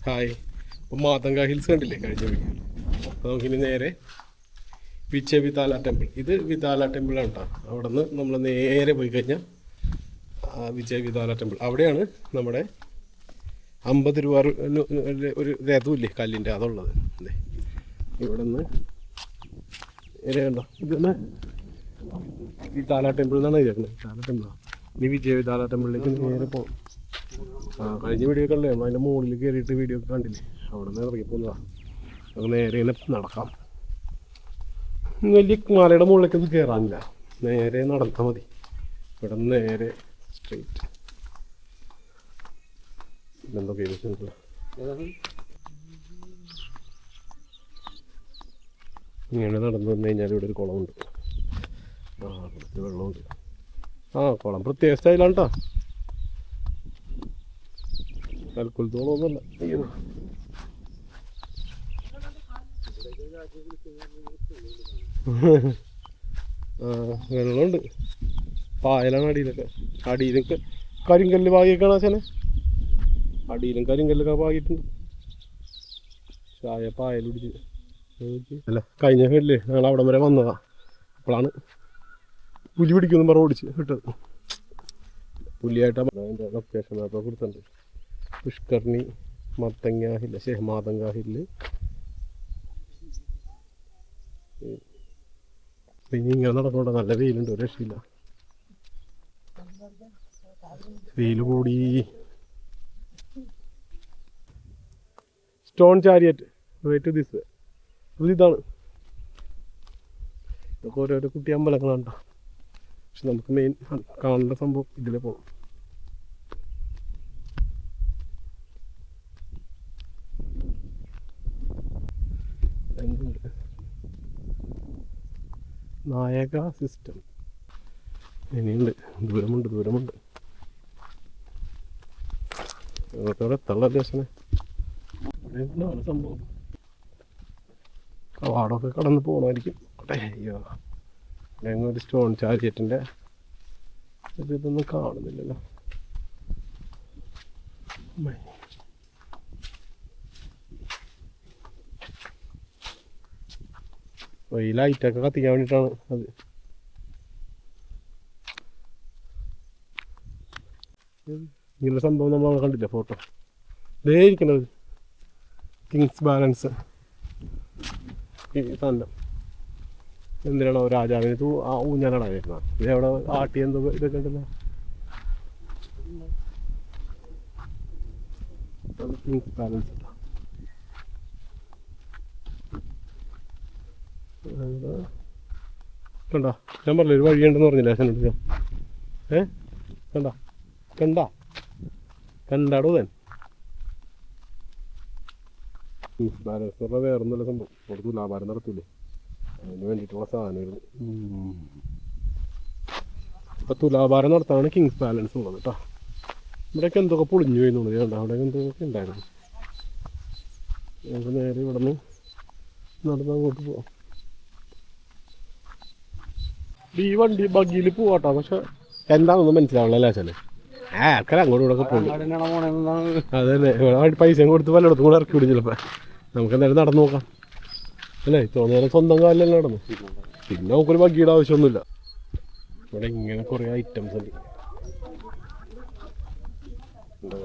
Hi ഇപ്പം Matanga hills കണ്ടില്ലേ? കഴിഞ്ഞ വീഡിയോ അപ്പോൾ നമുക്കിനി നേരെ വിച്ച വിതാല ടെമ്പിൾ. ഇത് വിതാല ടെമ്പിളാണ് കേട്ടോ. അവിടെ നിന്ന് നമ്മൾ നേരെ പോയി കഴിഞ്ഞാൽ വിജയ വിതാല ടെമ്പിൾ. അവിടെയാണ് നമ്മുടെ അമ്പത് രൂപ ഒരു- രഥമില്ലേ കല്ലിന്റെ അതുള്ളത്. അല്ലേ ഇവിടെ നിന്ന് നേരെ കണ്ടോ? ഇത് തന്നെ വിതാല ടെമ്പിൾ എന്നാണ് എഴുതിയേക്കുന്നത്. വിതാല ടെമ്പിളാണ് ഇനി വിജയ വിതാല ടെമ്പിളിലേക്ക് നേരെ പോകും കഴിഞ്ഞ വീഡിയോ കണ്ടേ. നമ്മൾ അതിന്റെ മുകളിൽ കയറിയിട്ട് വീഡിയോ ഒക്കെ കണ്ടില്ലേ? അവിടെ നിന്ന് ഇറങ്ങി പോകുന്നതാ നമുക്ക് നേരെ ഇങ്ങനെ നടക്കാം. വലിയ മലയുടെ മുകളിലേക്കൊന്നും കയറാനില്ല നേരെ നടന്നാൽ മതി. ഇവിടെ നേരെ സ്ട്രെയിറ്റ് ഇങ്ങനെ നടന്നു വന്നു കഴിഞ്ഞാൽ ഇവിടെ ഒരു കുളമുണ്ട്. ആ വെള്ളമുണ്ട്. ആ കുളം പ്രത്യേക സ്റ്റൈലാണ് കേട്ടോ കൽക്കുലത്തോളമൊന്നുമല്ല അയ്യോ. ആ വെള്ളമുണ്ട്. പായലാണ് അടിയിലൊക്കെ. അടിയിലൊക്കെ കരിങ്കല്ല് പാകിയേക്കാണ് ആശാനെ. അടിയിലും കരിങ്കല്ലൊക്കെ പാകിയിട്ടുണ്ട്. ചായ പായൽ പിടിച്ച് അല്ല കഴിഞ്ഞ കല്ല് ഞങ്ങൾ അവിടം വരെ വന്നതാ. അപ്പോഴാണ് പുലി പിടിക്കുന്നു പറഞ്ഞ് ഓടിച്ച് വിട്ടത്. പുലിയായിട്ടാണ് അതിന്റെ ലൊക്കേഷൻ അപ്പോൾ കൊടുത്തിട്ടുണ്ട്. പുഷ്കർണി മത്തങ്ങ ഹില്ല് ശേ മാതങ്ക ഹില്ല് ഇനി ഇങ്ങനെ നടക്കണ്ട നല്ല വെയിലുണ്ട് ഒരു രക്ഷയില്ല. വെയിൽ കൂടി. സ്റ്റോൺ ചാരിയറ്റ് റേറ്റ് ദിസ് ഇതാണ്. ഇതൊക്കെ ഓരോരോ കുട്ടി അമ്പലങ്ങളാണ് കേട്ടോ. പക്ഷെ നമുക്ക് മെയിൻ കാണേണ്ട സംഭവം ഇതിലെ പോകും നായക സിസ്റ്റം. ഇനിയുണ്ട്. ദൂരമുണ്ട് ദൂരമുണ്ട്. ഇങ്ങോട്ടോടെ എത്തുള്ള ദേശനെ എന്താണ് സംഭവം? കവാടമൊക്കെ കടന്ന് പോകണമായിരിക്കും അയ്യോ. ഞങ്ങൾ ഒരു സ്റ്റോൺ ചാരിയറ്റിന്റെ ഇത് ഇതൊന്നും കാണുന്നില്ലല്ലോ. ഓ, ഈ ലൈറ്റൊക്കെ കത്തിക്കാൻ വേണ്ടിയിട്ടാണ് അത്. ഇങ്ങനെ സംഭവം നമ്മൾ അവിടെ കണ്ടില്ല ഫോട്ടോ ദേ ഇരിക്കണത്. കിങ്സ് ബാലൻസ് ഈ സാധനം. എന്തിനാണോ രാജാവിന് തൂ ആ ഊഞ്ഞാലാണ് വരുന്നത് ഇത് അവിടെ ആട്ടി എന്തോ ഇതൊക്കെ ഉണ്ടല്ലോ. കിങ്സ് ബാലൻസ് കണ്ട? ഞാൻ പറഞ്ഞില്ല ഒരു വഴിയുണ്ടെന്ന് പറഞ്ഞില്ല അച്ഛനോട്? ഞാൻ ഏ? കണ്ട? കണ്ട? കണ്ടാടോ തൻ ബാലൻസ് വേറെ ഒന്നുമല്ല സംഭവം. കൊടുത്തു ലാഭാരം നടത്തൂലേ? അതിന് വേണ്ടിയിട്ടുള്ള സാധനങ്ങൾ ഇപ്പം തുലാഭാരം നടത്താണ് കിങ്സ് ബാലൻസ് ഉള്ളത് കേട്ടോ. ഇവിടെയൊക്കെ എന്തൊക്കെ പൊളിഞ്ഞു പോയിരുന്നുള്ളൂ കണ്ടോ? അവിടെ എന്തൊക്കെ ഉണ്ടായിരുന്നു? നേരെ ഇവിടെ നിന്ന് നടന്ന് അങ്ങോട്ട് ഈ വണ്ടി ബഗ്ഗിയിൽ പോവാട്ടോ. പക്ഷെ എന്താണെന്ന് മനസ്സിലാവില്ല അച്ഛനെ? ആ ആൾക്കാർ അങ്ങോട്ടും ഇവിടെ പോകും അതല്ലേ ഇവിടെ പൈസയും കൊടുത്ത് പലയിടത്തും കൂടെ ഇറക്കി വിടും ചിലപ്പോൾ നമുക്ക് എന്തായാലും നടന്നു നോക്കാം. അല്ലേ? തോന്നിയാലും സ്വന്തം കാലിലല്ല നടന്നു. പിന്നെ നമുക്കൊരു ബഗ്ഗിയുടെ ആവശ്യമൊന്നുമില്ല. ഇവിടെ ഇങ്ങനെ കുറേ ഐറ്റംസ് ഉണ്ട് ഉണ്ടോ?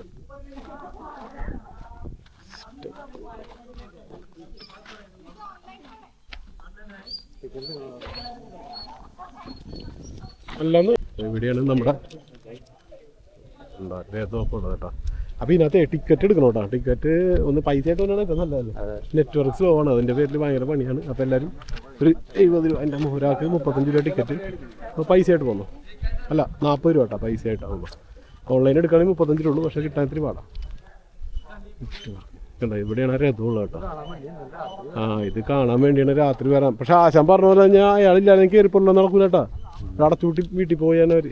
അല്ലാന്ന്. എവിടെയാണ് നമ്മുടെ ഉള്ളത് കേട്ടോ. അപ്പൊ ഇതിനകത്ത് ടിക്കറ്റ് എടുക്കണം കേട്ടോ. ടിക്കറ്റ് ഒന്ന് പൈസ ആയിട്ട് വന്നാണ് ഏറ്റവും നല്ലതല്ലേ? നെറ്റ്വർക്ക് സ്ലോ ആണ്. അതിന്റെ പേരിൽ ഭയങ്കര പണിയാണ്. അപ്പൊ എല്ലാവരും ഒരു എഴുപത് രൂപ എന്റെ ഒരാൾക്ക് മുപ്പത്തഞ്ച് രൂപ ടിക്കറ്റ് അപ്പോൾ പൈസ ആയിട്ട് പോന്നു? അല്ല നാൽപ്പത് രൂപ കേട്ടോ. പൈസ ആയിട്ടാവുള്ളൂ ഓൺലൈൻ എടുക്കുകയാണെങ്കിൽ മുപ്പത്തഞ്ച് രൂപ ഉള്ളൂ പക്ഷെ കിട്ടാൻ ഇത്തിരി പാടാം. കണ്ടോ ഇവിടെയാണ് രഥമുള്ളത് കേട്ടോ. ആ ഇത് കാണാൻ വേണ്ടിയാണ് രാത്രി വരാം പക്ഷെ ആശാൻ പറഞ്ഞ പോലെ ഞാൻ അയാളില്ലാതെ കയറിപ്പോലോ നടക്കൂല കേട്ടോ. അടച്ചുകൂട്ടി വീട്ടിൽ പോയാനവര്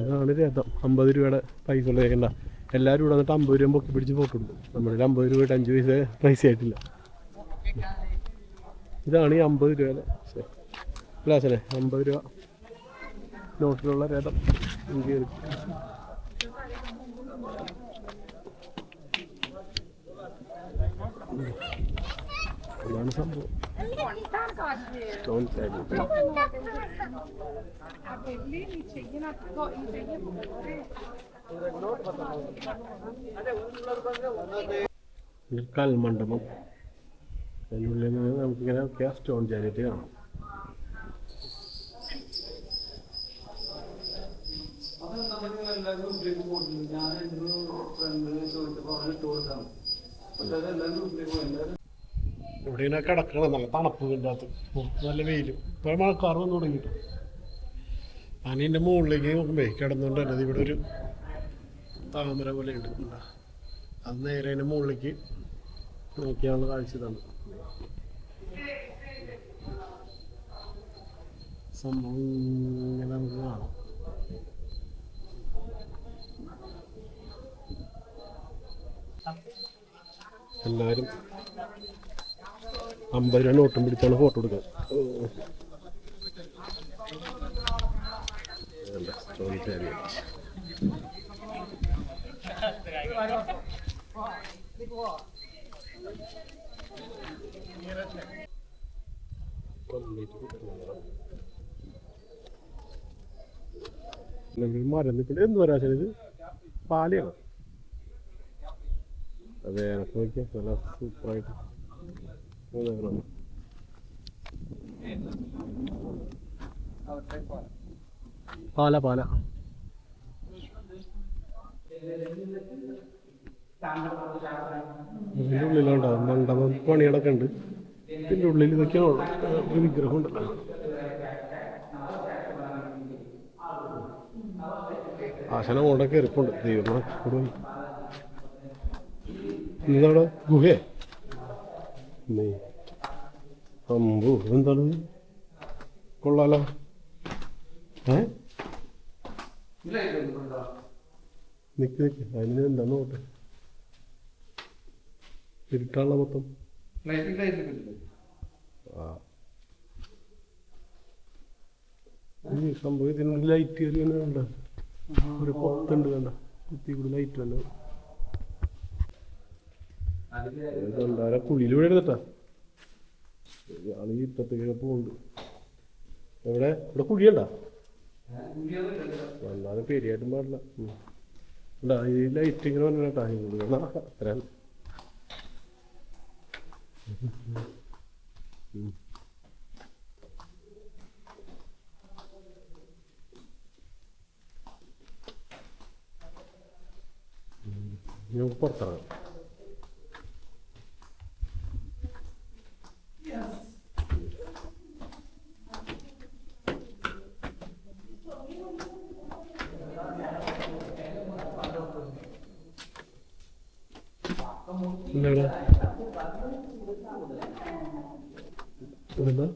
ഇതാണ് രഥം. അമ്പത് രൂപയുടെ പൈസ ഉള്ളതേക്കണ്ട എല്ലാവരും ഇവിടെ വന്നിട്ട് അമ്പത് രൂപ പൊക്കി പിടിച്ച് പോക്കുണ്ട് നമ്മുടെ അമ്പത് രൂപയുടെ അഞ്ച് പൈസ പൈസ ആയിട്ടില്ല. ഇതാണ് ഈ അമ്പത് രൂപയുടെ ഗ്ലാസ്സിനെ അമ്പത് രൂപ നോട്ടിലുള്ള രഥം. ഇങ്ങ് കയറി അതാണ് സംഭവം Stone side. A Berlino c'è una cosa, ഇത് കൽമണ്ഡപം അതിനുള്ളിൽ നിന്ന് നമുക്കിങ്ങനെ ഒക്കെ ആ സ്റ്റോൺ ചാരിറ്റ് കാണാം ഇവിടെ ഇങ്ങനെ കിടക്കണം നല്ല തണുപ്പ് ഇതിന്റെ അകത്ത്. പുറത്ത് നല്ല വെയിലും. ഇപ്പോൾ മഴക്കാർ വന്നു തുടങ്ങിയിട്ട്? ഞാൻ ഇതിന്റെ മുകളിലേക്ക് നോക്കുമ്പേ കിടന്നുകൊണ്ട് തന്നെ ഇവിടെ ഒരു താമര പോലെ ഉണ്ട്? അത് നേരെ അതിന്റെ മുകളിലേക്ക് നോക്കിയാണ് കാഴ്ച ഇതാണ്. സംഭവം ഇങ്ങനെ നമുക്ക് കാണാം. എല്ലാവരും അമ്പത് രൂപ നോട്ടും പിടിച്ചാണ് ഫോട്ടോ എടുക്കുക വേണ്ട, stone chariot. മരം നിൽക്കണ്ട. എന്ത് വരാ ഇത്? പാലയാണ് അതെ എനക്ക് നല്ല സൂപ്പറായിട്ട് പാല പാല. ഇതിന്റെ ഉള്ളിലുണ്ടോ? മണ്ഡപം പണികളൊക്കെ ഉണ്ട്. ഇതിന്റെ ഉള്ളിൽ ഇതൊക്കെയാണ്. ഒരു വിഗ്രഹം ഉണ്ടല്ലോ. ആശനം കൊണ്ടൊക്കെ ഇരിപ്പുണ്ട്. ദൈവം കൂടുതൽ ഇന്നവിടെ ഗുഹേ നീ അമ്പു എന്താണ് ഇത്? കൊള്ളാലോ. ഏ? നിക്ക് നിക്ക്. അതിന് എന്താന്ന് നോട്ടെ? ഇരുട്ടാണല്ലോ മൊത്തം. ഈ സംഭവം ഇതിനുള്ളിൽ ലൈറ്റ് കയറി തന്നെ ഒരു പൊത്തുണ്ട് കണ്ട കുത്തി കൂടി ലൈറ്റ് തന്നെ എന്താ കുഴിയിലൂടെ എടുത്തിട്ടാ? ആൾ ഈ ഇപ്പത്തേക്ക് പോകുന്നുണ്ട് എവിടെ? ഇവിടെ കുഴിയണ്ട? വന്നാലും പേടിയായിട്ടും പാടില്ല. ഇണ്ടാ, ഈ ലൈറ്റ് ഇങ്ങനെ വന്നിട്ടാ അത്ര. നമുക്ക് പുറത്തിറങ്ങാം എന്താ ഇതെന്താ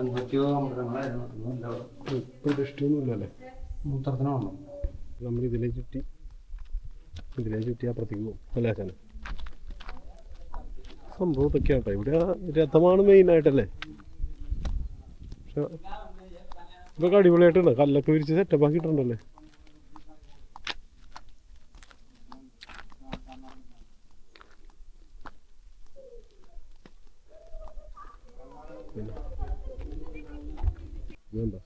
എന്തൊക്കെയോ അമൃതങ്ങളായിരുന്നു ഒന്നുമില്ല അവിടെ. പ്രതിഷ്ഠയൊന്നുമില്ലല്ലേ വന്നു നമ്മൾ ഇതിലെ ചുറ്റി. ഇതിലെ ചുറ്റി അപ്പുറത്തേക്ക് പോകും കലാശാന സംഭവം ഇതൊക്കെയാണ് ഇവിടെ രഥമാണ് മെയിൻ ആയിട്ടല്ലേ? പക്ഷെ ഇതൊക്കെ അടിപൊളിയായിട്ടുണ്ട്. കല്ലൊക്കെ വിരിച്ച് സെറ്റപ്പ് ആക്കിയിട്ടുണ്ടല്ലേ പിന്നെ ഇതെന്താ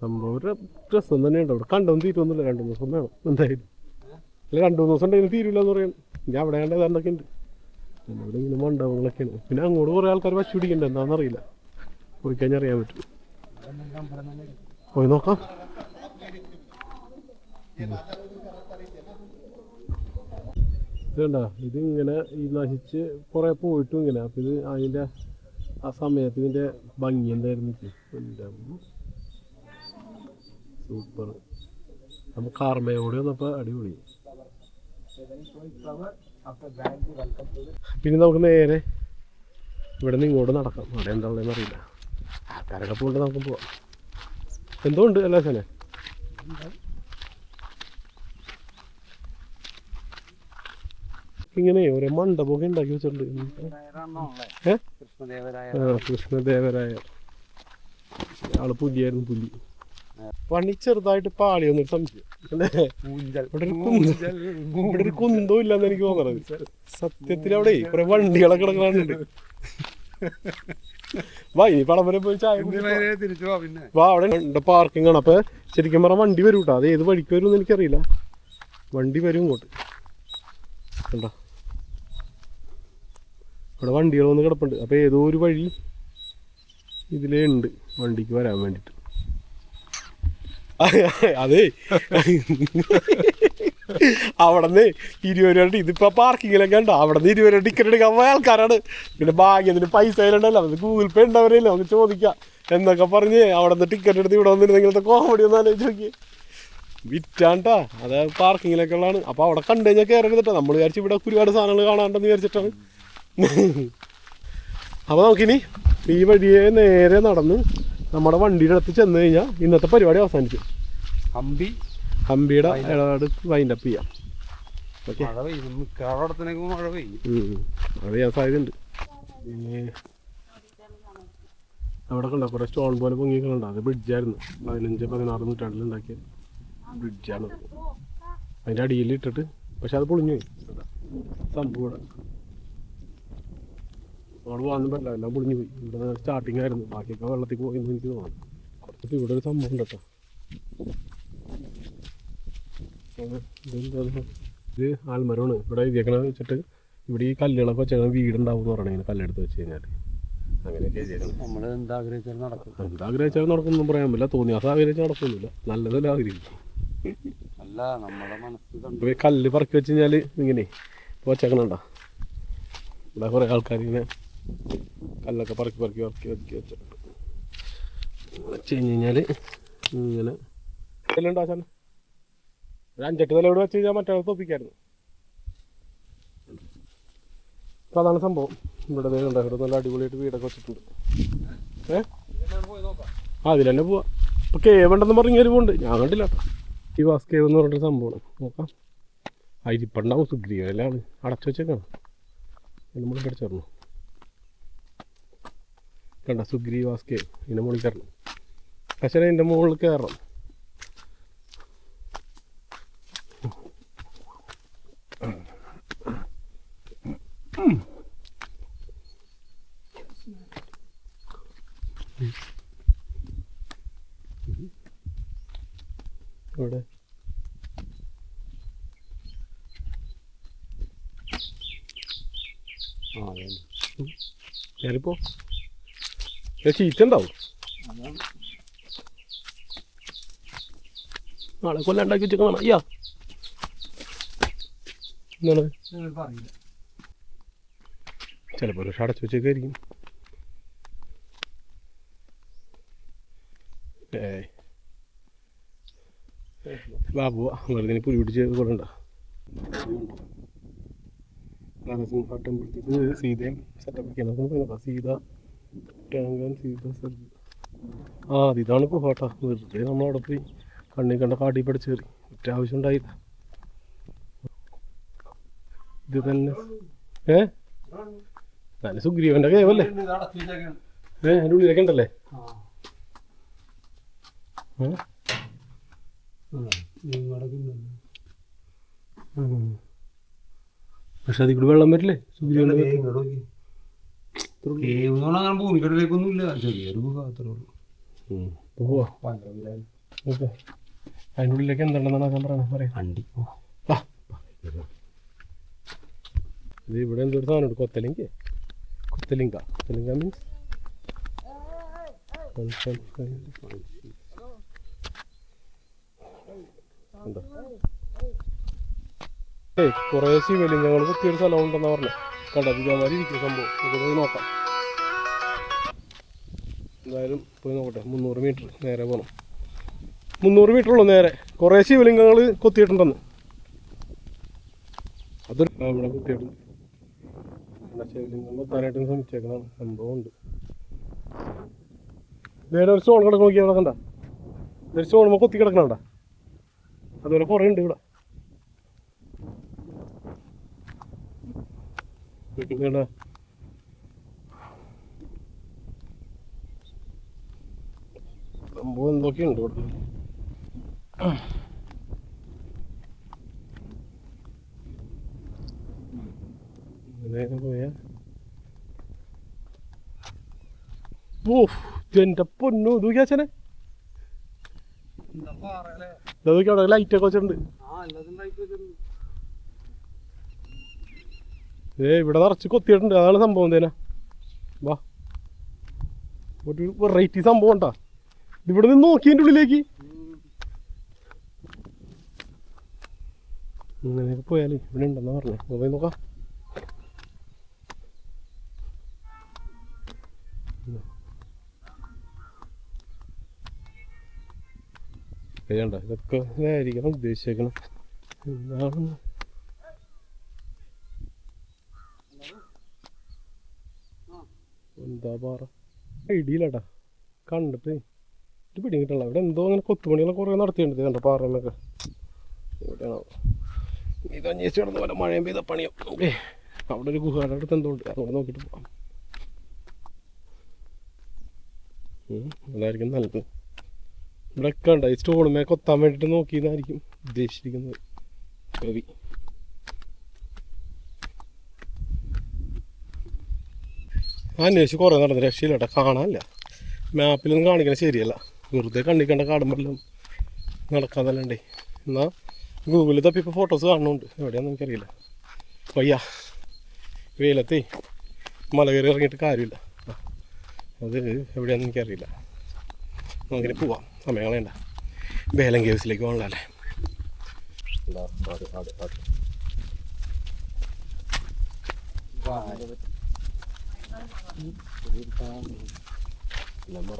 സംഭവം ഒരു രസം തന്നെയുണ്ട് അവിടെ കണ്ടൊന്നും തീരുമൊന്നുമില്ല രണ്ടു മൂന്ന് ദിവസം വേണം. എന്തായാലും. അല്ല രണ്ടു മൂന്ന് ദിവസം ഉണ്ടെങ്കിലും തീരില്ല എന്ന് പറയാൻ ഞാൻ അവിടെ കണ്ടത് എന്തൊക്കെ ഉണ്ട്. പിന്നെ ഇങ്ങനെ മണ്ഡപങ്ങളൊക്കെയാണ്. പിന്നെ അങ്ങോട്ട് കുറേ ആൾക്കാർ വച്ചു പിടിക്കണ്ട. എന്താണെന്നറിയില്ല. പോയി കഴിഞ്ഞാൽ അറിയാൻ പറ്റും. പോയി നോക്കാം. ഇതുണ്ട ഇതിങ്ങനെ ഈ നശിച്ച് കുറേ പോയിട്ടും ഇങ്ങനെ. അപ്പം ഇത് അതിന്റെ ആ സമയത്ത് ഇതിന്റെ ഭംഗി എന്തായിരുന്നു? സൂപ്പർ. നമുക്ക് ആർമയോടെ വന്നപ്പോൾ അടിപൊളി. പിന്നെ നമുക്ക് നേരെ ഇവിടെ നിന്ന് ഇങ്ങോട്ട് നടക്കാം. അവിടെ എന്താ ഉള്ളതെന്ന് അറിയില്ല. ആൾക്കാരൊക്കെ പോയിട്ട് നമുക്ക് പോവാം. എന്തോ ഉണ്ട് അല്ലേ സനെ ഇങ്ങനെ ഒരു മണ്ഡപമൊക്കെ ഉണ്ടാക്കി വെച്ചിട്ടുണ്ട്. കൃഷ്ണദേവരായ ആൾ പുലിയായിരുന്നു പുലി. പണി ചെറുതായിട്ട് പാളി വന്നിട്ട് സംശയം. ഇവിടെ ഒരു കുന്ത കുന്തവും ഇല്ലെന്ന് എനിക്ക് തോന്നണത്. സത്യത്തിൽ അവിടെ കുറെ വണ്ടികളൊക്കെ കിടക്കണുണ്ട് വാ ഇനി പടം വരെ പോയി ചായ വാ അവിടെ ഉണ്ട് പാർക്കിംഗ് ആണ്. അപ്പൊ ശരിക്കും പറഞ്ഞാൽ വണ്ടി വരും കേട്ടോ അത് ഏത് വഴിക്ക് വരും എന്ന് എനിക്കറിയില്ല. വണ്ടി വരും ഇങ്ങോട്ട്. കണ്ടോ? ഇവിടെ വണ്ടികൾ വന്ന് കിടപ്പുണ്ട്. അപ്പൊ ഏതോ ഒരു വഴി ഇതിലേ ഉണ്ട് വണ്ടിക്ക് വരാൻ വേണ്ടിട്ട്. അതെ. അവിടെ നിന്ന് ഇരുപത് രൂപ. പാർക്കിങ്ങിലൊക്കെ ഉണ്ടോ അവിടെ നിന്ന് ഇരുപത് രൂപ ടിക്കറ്റ് എടുക്കാൻ പോയ ആൾക്കാരാണ്. പിന്നെ ഭാഗ്യത്തിന് പൈസ ഉണ്ടല്ലോ അത് ഗൂഗിൾ പേ ഉണ്ടവരല്ലേ നമുക്ക് ചോദിക്കാം. എന്നൊക്കെ പറഞ്ഞ് അവിടെ നിന്ന് ടിക്കറ്റ് എടുത്ത് ഇവിടെ വന്നിരുന്ന ഇങ്ങനത്തെ കോമഡി ഒന്ന് ആലോചിച്ച് നോക്കി വിറ്റാണ്ടാ. അത് പാർക്കിങ്ങിലൊക്കെ ഉള്ളതാണ് അപ്പോൾ അവിടെ കണ്ടു കഴിഞ്ഞാൽ കയറരുതട്ടോ നമ്മൾ വിചാരിച്ച് ഇവിടെ ഒരുപാട് സാധനങ്ങൾ കാണാണ്ടെന്ന് വിചാരിച്ചിട്ടാണ്. അപ്പോൾ നമുക്കിനി ഈ വഴിയെ നേരെ നടന്ന് നമ്മുടെ വണ്ടിയുടെ അടുത്ത് ചെന്ന് കഴിഞ്ഞാൽ ഇന്നത്തെ പരിപാടി അവസാനിച്ചു ഹംപി. ഹംപിയുടെ ഇടപാട് വൈൻഡ് അപ്പ് ചെയ്യാം. ഓക്കെ മഴ പെയ്യും. മിക്കവാടത്തിനേക്ക് മഴ പെയ്യും. അത് ചെയ്യാൻ സാധ്യതയുണ്ട്. അവിടെ കണ്ട? കുറേ സ്റ്റോൺ പോലെ പൊങ്ങിക്കണ്ട അത് ബ്രിഡ്ജായിരുന്നു പതിനഞ്ച് പതിനാറ് നൂറ്റാണ്ടിൽ ഉണ്ടാക്കിയ ബ്രിഡ്ജാണ് അതിന്റെ അടിയിൽ ഇട്ടിട്ട് പക്ഷെ അത് പൊളിഞ്ഞു പോയി. സംഭവം ഇവിടെ അവിടെ പോകാനും പറ്റില്ല എല്ലാം പൊളിഞ്ഞു പോയി. ഇവിടെ സ്റ്റാർട്ടിങ് ആയിരുന്നു. ബാക്കിയൊക്കെ വെള്ളത്തിൽ പോയി എന്ന് എനിക്ക് തോന്നുന്നു. കുറച്ച് ഇവിടെ ഒരു സംഭവം ഉണ്ട് കേട്ടോ? ഇത് ആൽമരമാണ്. ഇവിടെ എഴുതിയേക്കണ വെച്ചിട്ട് ഇവിടെ ഈ കല്ലുകളൊക്കെ വെച്ചാൽ വീടുണ്ടാവും എന്ന് പറയണേ കല്ലെടുത്ത് വെച്ച് കഴിഞ്ഞാൽ അങ്ങനെയൊക്കെ നമ്മൾ എന്താഗ്രഹിച്ചാലും നടക്കും. പറയാൻ പറ്റില്ല. തോന്നി അത് ആഗ്രഹിച്ചാൽ നടക്കുന്നില്ല നല്ലതല്ല ആഗ്രഹിക്കും അല്ല നമ്മുടെ ഈ കല്ല് പറക്കി വെച്ച് കഴിഞ്ഞാൽ ഇങ്ങനെ ഇപ്പോൾ വെച്ചേക്കണണ്ട? ഇവിടെ കുറേ ആൾക്കാർ ഇങ്ങനെ കല്ലൊക്കെ പറക്കി പറക്കി പറക്കി പറക്കി വെച്ചിട്ടുണ്ട്. വെച്ച് കഴിഞ്ഞ് കഴിഞ്ഞാൽ ഇങ്ങനെ കല്ലുണ്ടോ ആശാൻ ഒരു അഞ്ചെട്ട് നില ഇവിടെ വെച്ച് കഴിഞ്ഞാൽ മറ്റേ തോപ്പിക്കായിരുന്നു. അപ്പോൾ അതാണ് സംഭവം. ഇവിടെ വേണ്ട ഇവിടെ നല്ല അടിപൊളിയായിട്ട് വീടൊക്കെ വെച്ചിട്ടുണ്ട്. ഏ? ആ അതിൽ തന്നെ പോവാം. ഇപ്പോൾ കേവ് ഉണ്ടെന്ന് പറഞ്ഞ് കയറി പോകുന്നുണ്ട് ഞാൻ കണ്ടില്ല ഈ വാസ് കേവ് എന്ന് പറഞ്ഞിട്ട് സംഭവമാണ്. നോക്കാം. അരിപ്പണ്ടാവും സുഗ്രീവനാണ് അടച്ചു വെച്ചേക്കാണ്. നമ്മൾ കടിച്ചേർന്നു കണ്ട സുഗ്രീവാസ്കെ ഇതിന്റെ മുകളിൽ കയറണം. പക്ഷേ അതിന്റെ മുകളിൽ കയറണം. അതെ ഉണ്ടാവും നാളെ കൊല്ലം ഉണ്ടാക്കി വെച്ചേക്കണം അയ്യാ പറയില്ല ചിലപ്പോൾ ഒരു അടച്ചു വെച്ചേക്കായിരിക്കും. ഏയ്. ബാബു വെറുതെ പുലി പിടിച്ച് കൊള്ളണ്ട. നരസിംഹ ടെമ്പിൾ സീതയും സെറ്റപ്പ് സീത ടാങ്കൻ സീത സ്ഥലത്ത് ആ അത് ഇതാണ് ഗുഹാട്ട വെറുതെ നമ്മളവിടെ പോയി കണ്ണി കണ്ട കാട്ടി പഠിച്ച് കയറി. ഒറ്റ ആവശ്യം ഉണ്ടായില്ല. ഇത് തന്നെ. ഏ? നല്ല സുഗ്രീവന്റെ കേവല്ലേ ഏ എന്റെ ഉള്ളിലൊക്കെ ഉണ്ടല്ലേ. പക്ഷെ അതിൽ കൂടി വെള്ളം വരില്ലേ? സുഗ്രീവന്റെ അങ്ങനെ ഭൂമിക്കടലേക്കൊന്നും ഇല്ല ചെറിയൊരു ഗുഹ അത്രേ ഉള്ളൂ. ഉം. ഇപ്പൊ പോവാ ഓക്കെ. അതിന്റെ ഉള്ളിലേക്ക് എന്തുണ്ടെന്നാണ് ഞാൻ പറയുന്നത് പറയാം. ഇത് ഇവിടെ എന്തൊരു കൊത്തലിങ്ക? കൊത്തലിങ്ക. കൊത്തലിങ്ക മീൻസ് കുറേ ശിവലിംഗങ്ങൾ കുത്തിയൊരു സ്ഥലം ഉണ്ടെന്നാ പറഞ്ഞു. കണ്ടോ ഇതേമാതിരി ഇരിക്കുന്ന സംഭവം. നമുക്ക് പോയി നോക്കാം. എന്തായാലും പോയി നോക്കട്ടെ. മുന്നൂറ് മീറ്റർ നേരെ പോകണം മുന്നൂറ് മീറ്റർ ഉള്ളൂ നേരെ. കുറേ ശിവലിംഗങ്ങൾ കൊത്തിയിട്ടുണ്ടെന്ന്. അതൊരു ഇവിടെ കുത്തിയിട്ടുണ്ട്. ശിവലിംഗങ്ങൾ ശിവലിംഗം കൊത്താനായിട്ട് ശ്രമിച്ചേക്കണം സംഭവം ഉണ്ട്. നേരെ ഒരു സോൺ കിടക്ക് നോക്കിയാൽ അവിടെ കണ്ട? ഒരു സ്റ്റോൺ കൊത്തി കിടക്കണണ്ട അതുപോലെ കുറേ ഉണ്ട് ഇവിടെ. ഇങ്ങടാ. സംഭവം എന്തൊക്കെയുണ്ട് ഇവിടെ? ഇങ്ങനെ പോയാ? ഓ എന്റെ പൊന്നു ദൂക്കാച്ചനെ ഇതൊക്കെ അവിടെ ലൈറ്റ് ഒക്കെ വെച്ചിട്ടുണ്ട്. ഏ ഇവിടെ നിറച്ച് കൊത്തിയിട്ടുണ്ട്. അതാണ് സംഭവം തന്നെ വാ. ഒരു വെറൈറ്റി സംഭവം ഉണ്ടാ? ഇവിടെ നിന്ന് നോക്കി എന്റെ ഉള്ളിലേക്ക്. ഇങ്ങനെയൊക്കെ പോയാലേ ഇവിടെ ഉണ്ടെന്നാ പറഞ്ഞേ. പോയി നോക്കാം. ഇതൊക്കെ ഇതായിരിക്കണം ഉദ്ദേശിച്ചേക്കണം. എന്താണ് എന്താ പാറ? ഐഡിയയിലട്ടാ. കണ്ടിട്ട്. ഇത് പിടി കിട്ടണല്ലോ ഇവിടെ എന്തോ അങ്ങനെ കൊത്തുപണികളൊക്കെ കുറേ നടത്തിയിട്ടുണ്ട് കണ്ട പാറമൊക്കെ ഇവിടെയാണോ? ഇത് അന്വേഷിച്ച് കിടന്ന പോലെ മഴയും പെയ്ത പണിയും? ഓക്കെ അവിടെ ഒരു ഗുഹയുടെ അടുത്ത് എന്തോ ഉണ്ട്. അതുകൊണ്ട് നോക്കിയിട്ട് പോവാം. അതായിരിക്കും നല്ലത്. ഇവിടെ ഒക്കെ ഉണ്ടായി സ്റ്റോണുമേ കൊത്താൻ വേണ്ടിയിട്ട് നോക്കിയെന്നായിരിക്കും ഉദ്ദേശിച്ചിരിക്കുന്നത്. കവി അന്വേഷിച്ച് കുറേ നടന്ന് രക്ഷയില്ല കേട്ടോ. കാണാനില്ല. മാപ്പിലൊന്നും കാണിക്കണത് ശരിയല്ല. വെറുതെ കണ്ണിക്കണ്ട കാടുമ്പെല്ലാം ഉണ്ടേ എന്നാൽ ഗൂഗിളിൽ തപ്പിപ്പോൾ ഫോട്ടോസ് കാണുന്നുണ്ട് എവിടെയാണെന്ന് എനിക്കറിയില്ല. വയ്യ. വെയിലത്തേ മല കയറി ഇറങ്ങിയിട്ട് കാര്യമില്ല. ആ, അത് എവിടെയാണെന്ന് എനിക്കറിയില്ല. നമുക്കിനി പോവാം. സമയം കളയണ്ട. ബേലം കേവ്സിലേക്ക് പോകണല്ലേ അതെ അടിക്കുന്നു ನಮ್ಮ